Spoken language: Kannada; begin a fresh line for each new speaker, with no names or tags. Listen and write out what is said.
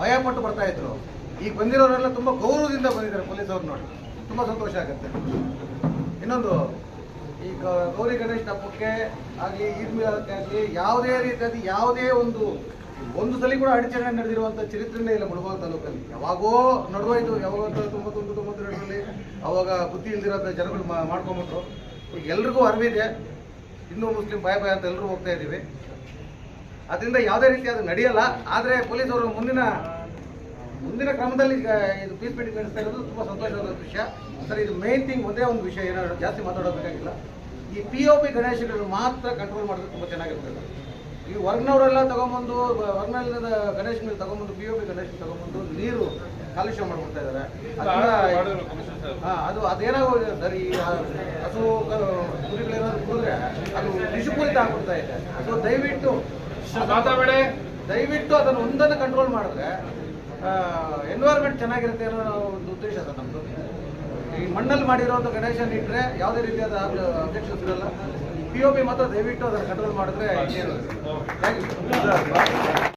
ಭಯ ಪಟ್ಟು ಬರ್ತಾ ಇದ್ರು. ಈಗ ಬಂದಿರೋರೆಲ್ಲ ತುಂಬ ಗೌರವದಿಂದ ಬಂದಿದ್ದಾರೆ ಪೊಲೀಸ್ ಅವ್ರು ನೋಡಿ. ತುಂಬ ಸಂತೋಷ ಆಗುತ್ತೆ. ಇನ್ನೊಂದು ಈ ಗೌರಿ ಗಣೇಶ್ ಹಬ್ಬಕ್ಕೆ ಆಗಲಿ, ಈದ್ ಮಿಲಾದಕ್ಕೆ ಆಗಲಿ, ಯಾವುದೇ ರೀತಿಯಾಗಿ ಯಾವುದೇ ಒಂದು ಒಂದು ಸಲ ಕೂಡ ಅಡಚಣೆ ನಡೆದಿರುವಂಥ ಚರಿತ್ರೆನೇ ಇಲ್ಲ ಮುಳಬಾಗ ತಾಲೂಕಲ್ಲಿ. ಯಾವಾಗೋ ನಡುವಾಯ್ತು ಯಾವಾಗ ತೊಂಬತ್ತೊಂದು, ತೊಂಬತ್ತೆರಡರಲ್ಲಿ ಅವಾಗ ಬುದ್ಧಿ ಇಲ್ದಿರೋ ಜನಗಳು ಮಾಡ್ಕೊಂಬಿಟ್ರು ಈಗ ಎಲ್ರಿಗೂ ಅರಿವಿದೆ. ಹಿಂದೂ, ಮುಸ್ಲಿಂ, ಬಾಯ್ ಬಾಯ್ ಅಂತ ಎಲ್ಲರೂ ಹೋಗ್ತಾ ಇದ್ದೀವಿ ಅದರಿಂದ ಯಾವುದೇ ರೀತಿ ಅದು ನಡೆಯಲ್ಲ. ಆದರೆ ಪೊಲೀಸರು ಮುಂದಿನ ಮುಂದಿನ ಕ್ರಮದಲ್ಲಿ ಇದು ಪೀಸ್ ಮೀಟಿಂಗ್ ನಡೆಸ್ತಾ ಇರೋದು ತುಂಬ ಸಂತೋಷವಾದ ವಿಷಯ ಸರ್ ಇದು ಮೇನ್ ಥಿಂಗ್ ಒಂದೇ ಒಂದು ವಿಷಯ ಏನಾದ್ರು ಜಾಸ್ತಿ ಮಾತಾಡೋಬೇಕಾಗಿಲ್ಲ ಈ ಪಿ ಓ ಪಿ ಗಣೇಶಗಳನ್ನು ಮಾತ್ರ ಕಂಟ್ರೋಲ್ ಮಾಡಿದ್ರೆ ತುಂಬ ಚೆನ್ನಾಗಿರ್ತದೆ. ಈ ವರ್ಗ್ನವರೆಲ್ಲ ತಗೊಂಬಂದು ಹೊರಗಿನ ಗಣೇಶನ ತಗೊಂಬಂದು ಪಿ ಓ ಪಿ ಗಣೇಶನ ತಗೊಂಬಂದು ನೀರು ಕಾಲುಷ್ಯ ಮಾಡ್ಬಿಡ್ತಾ ಇದ್ದಾರೆ ಅದು ಅದೇನೋ ಸರ್ ಈ ಹಸು ಕುರಿಗಳೇನಾದ್ರು ಕುಡಿದ್ರೆ ಅದು ವಿಷಪೂರಿತ ಆಗ್ಬಿಡ್ತಾ ಇದೆ. ಸೊ ದಯವಿಟ್ಟು ದಯವಿಟ್ಟು ಅದನ್ನು ಒಂದನ್ನು ಕಂಟ್ರೋಲ್ ಮಾಡಿದ್ರೆ ಎನ್ವೈರ್ಮೆಂಟ್ ಚೆನ್ನಾಗಿರುತ್ತೆ ಅನ್ನೋ ಒಂದು ಉದ್ದೇಶ ಅದ ನಮ್ಮದು ಈ ಮಣ್ಣಲ್ಲಿ ಮಾಡಿರೋಂಥ ಗಣೇಶನ್ ಇಟ್ಟರೆ ಯಾವುದೇ ರೀತಿಯಾದ ಅಧ್ಯಕ್ಷ ಇರಲ್ಲ ಪಿ ಒ ಪಿ ಮಾತ್ರ ದಯವಿಟ್ಟು ಅದನ್ನು ಕಂಟ್ರೋಲ್ ಮಾಡಿದ್ರೆ ಥ್ಯಾಂಕ್ ಯು